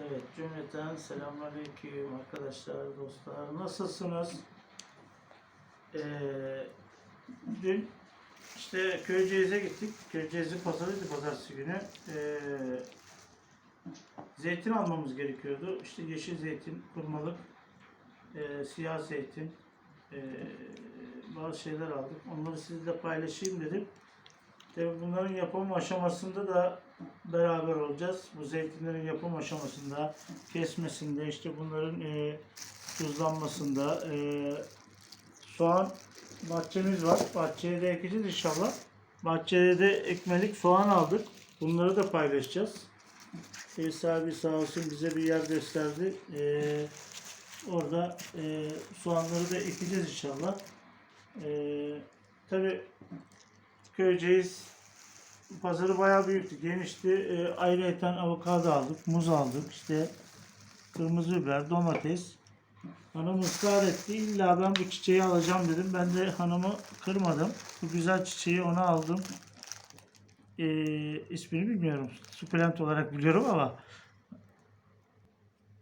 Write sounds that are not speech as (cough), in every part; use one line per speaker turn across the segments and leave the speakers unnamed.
Evet, cümleten selamünaleyküm arkadaşlar, dostlar. Nasılsınız? Ee, dün işte Köyceğiz'e gittik. Köyceğiz'in pazarıydı pazartesi günü. Ee, zeytin almamız gerekiyordu. İşte yeşil zeytin, kurmalık, ee, siyah zeytin, ee, bazı şeyler aldık. Onları sizle paylaşayım dedim. Tabii bunların yapım aşamasında da beraber olacağız. Bu zeytinlerin yapım aşamasında, kesmesinde, işte bunların e, tuzlanmasında, e, soğan bahçemiz var. Bahçeye de ekeceğiz inşallah. Bahçeye de ekmelik soğan aldık. Bunları da paylaşacağız. Ev sahibi sağ olsun bize bir yer gösterdi. E, orada e, soğanları da ekeceğiz inşallah. E, tabii Köyceğiz pazarı bayağı büyüktü, genişti. E, ayrıyeten avokado aldık, muz aldık, işte kırmızı biber, domates. Hanım ısrar etti. İlla ben bu çiçeği alacağım dedim. Ben de hanımı kırmadım. Bu güzel çiçeği ona aldım. E, ismini bilmiyorum. Sukulent olarak biliyorum ama.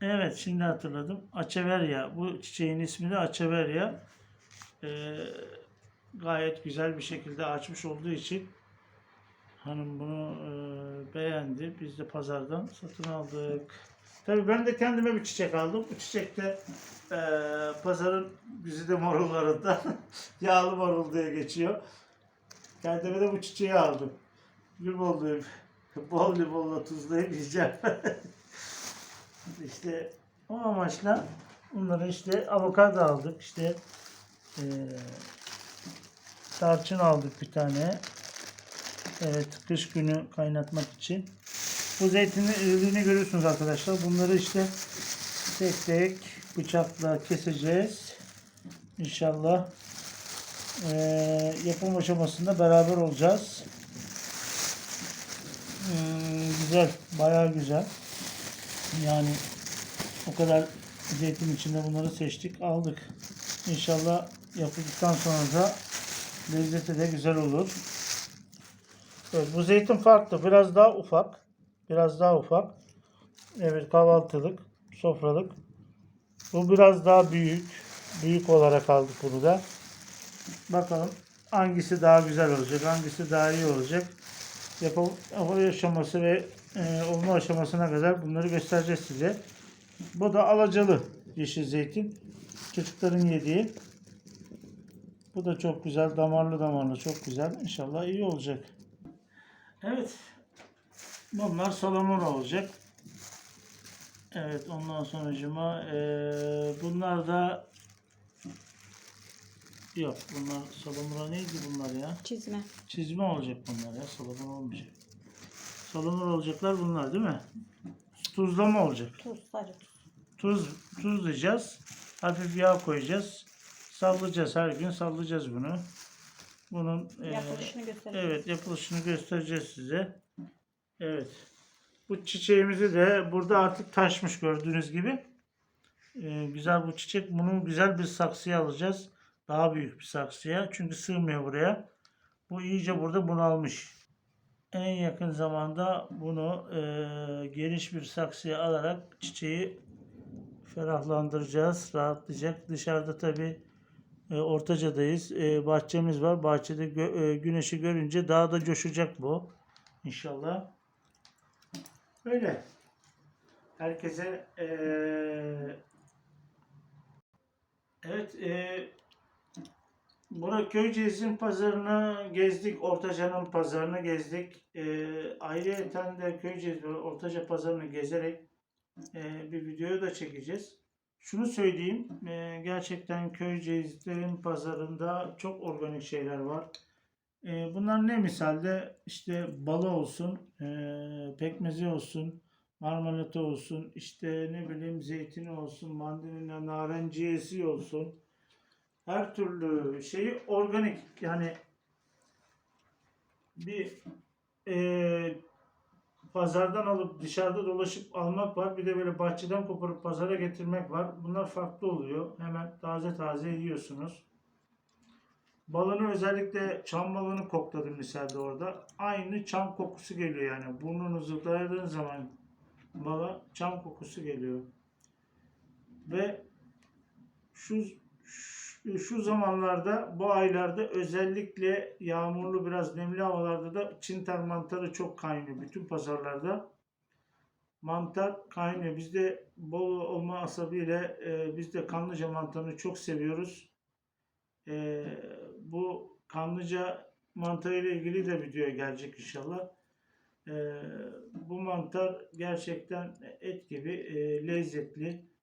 Evet şimdi hatırladım. Açeverya. Bu çiçeğin ismi de Açeverya. E, gayet güzel bir şekilde açmış olduğu için hanım bunu e, beğendi. Biz de pazardan satın aldık. Tabii ben de kendime bir çiçek aldım. Bu çiçek de e, pazarın güzide marullarında (laughs) yağlı marul diye geçiyor. Kendime de bu çiçeği aldım. Limonluyum. (laughs) Bol limonla tuzlayıp yiyeceğim. (laughs) işte o amaçla bunları işte avokado aldık. İşte e, tarçın aldık bir tane. Evet kış günü kaynatmak için. Bu zeytinin iriliğini görüyorsunuz arkadaşlar. Bunları işte tek tek bıçakla keseceğiz. İnşallah eee yapım aşamasında beraber olacağız. Hmm, güzel. Bayağı güzel. Yani o kadar zeytin içinde bunları seçtik. Aldık. İnşallah yapıldıktan sonra da lezzeti de güzel olur. Evet, bu zeytin farklı. Biraz daha ufak. Biraz daha ufak. Evet kahvaltılık, sofralık. Bu biraz daha büyük. Büyük olarak aldık bunu da. Bakalım hangisi daha güzel olacak, hangisi daha iyi olacak. Yapım, aşaması ve e, olma aşamasına kadar bunları göstereceğiz size. Bu da alacalı yeşil zeytin. Çocukların yediği. Bu da çok güzel, damarlı damarlı çok güzel. İnşallah iyi olacak. Evet. Bunlar salamur olacak. Evet ondan sonucuma eee bunlar da yok bunlar salamura neydi bunlar ya?
Çizme.
Çizme olacak bunlar ya salamur olmayacak. Salamur olacaklar bunlar değil mi? Tuzlama olacak.
Tuz, tuz.
Tuz tuzlayacağız. Hafif yağ koyacağız. Sallayacağız her gün sallayacağız bunu. Bunun eee,
Yapılışını göstereyim.
Evet yapılışını göstereceğiz size. Evet. Bu çiçeğimizi de burada artık taşmış gördüğünüz gibi. Ee, güzel bu çiçek. Bunu güzel bir saksıya alacağız. Daha büyük bir saksıya. Çünkü sığmıyor buraya. Bu iyice burada bunalmış. En yakın zamanda bunu e, geniş bir saksıya alarak çiçeği ferahlandıracağız. Rahatlayacak. Dışarıda tabi e, Ortaca'dayız. E, bahçemiz var. Bahçede gö- e, güneşi görünce daha da coşacak bu. İnşallah. Öyle. Herkese e, evet e, Burak Köyceğiz'in pazarını gezdik. Ortaca'nın pazarını gezdik. E, ayrıyeten de Köyceğiz ve Ortaca pazarını gezerek e, bir video da çekeceğiz. Şunu söyleyeyim, e, gerçekten Köyceğiz'lerin pazarında çok organik şeyler var. E, bunlar ne misalde işte balı olsun, e, pekmezi olsun, marmelatı olsun, işte ne bileyim zeytini olsun, mandalina, narenciyesi olsun. Her türlü şeyi organik. Yani bir e, pazardan alıp dışarıda dolaşıp almak var. Bir de böyle bahçeden koparıp pazara getirmek var. Bunlar farklı oluyor. Hemen taze taze yiyorsunuz. Balını özellikle çam balını kokladım misalde orada. Aynı çam kokusu geliyor yani. Burnunuzu dayadığın zaman bala çam kokusu geliyor. Ve şu şu, zamanlarda bu aylarda özellikle yağmurlu biraz nemli havalarda da çintar mantarı çok kaynıyor bütün pazarlarda. Mantar kaynıyor. Bizde bol olma asabıyla e, biz de kanlıca mantarını çok seviyoruz. E, bu kanlıca mantarı ile ilgili de video gelecek inşallah. E, bu mantar gerçekten et gibi e, lezzetli.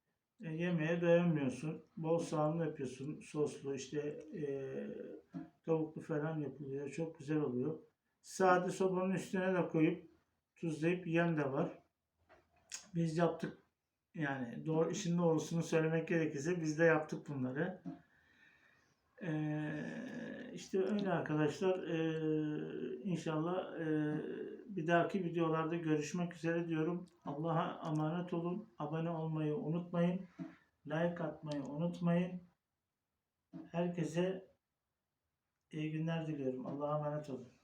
E, yemeğe dayanmıyorsun. Bol soğanlı yapıyorsun. Soslu işte e, tavuklu falan yapılıyor. Çok güzel oluyor. Sade sobanın üstüne de koyup tuzlayıp yiyen de var. Biz yaptık. Yani doğru, işin doğrusunu söylemek gerekirse biz de yaptık bunları. Ee, işte öyle arkadaşlar. Ee, inşallah ee, bir dahaki videolarda görüşmek üzere diyorum. Allah'a emanet olun. Abone olmayı unutmayın. Like atmayı unutmayın. Herkese iyi günler diliyorum. Allah'a emanet olun.